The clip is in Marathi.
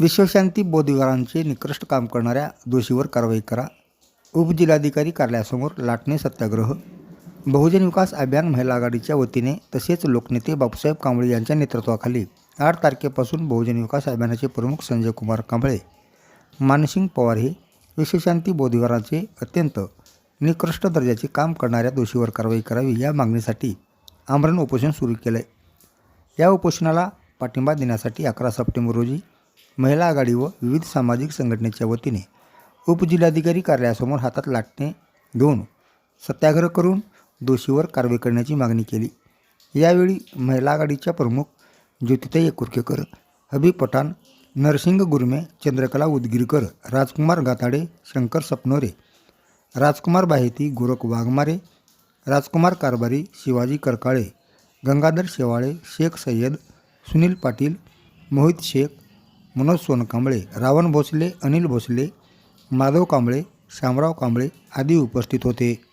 विश्वशांती बौद्धिकारांचे निकृष्ट काम करणाऱ्या दोषीवर कारवाई करा. उपजिल्हाधिकारी कार्यालयासमोर लाटणे सत्याग्रह. बहुजन विकास अभियान महिला आघाडीच्या वतीने तसेच लोकनेते बापूसाहेब कांबळे यांच्या नेतृत्वाखाली आठ तारखेपासून बहुजन विकास अभियानाचे प्रमुख संजय कुमार कांबळे मानसिंग पवार हे विश्वशांती बौद्धिकारांचे अत्यंत निकृष्ट दर्जाचे काम करणाऱ्या दोषीवर कारवाई करावी या मागणीसाठी आमरण उपोषण सुरू केलं आहे या उपोषणाला पाठिंबा देण्यासाठी अकरा सप्टेंबर रोजी महिला आघाडी व विविध सामाजिक संघटनेच्या वतीने उपजिल्हाधिकारी कार्यालयासमोर हातात लाटणे घेऊन सत्याग्रह करून दोषीवर कारवाई करण्याची मागणी केली. यावेळी महिला आघाडीच्या प्रमुख ज्योतिताई एकुर्केकर हबी पठाण नरसिंग गुरमे चंद्रकला उदगीरकर राजकुमार गाताडे शंकर सपनोरे राजकुमार बाहेती गोरख वाघमारे राजकुमार कारभारी शिवाजी करकाळे गंगाधर शेवाळे शेख सय्यद सुनील पाटील मोहित शेख मनोज सोनकांबळे रावण भोसले अनिल भोसले माधव कांबळे शामराव कांबळे आदी उपस्थित होते.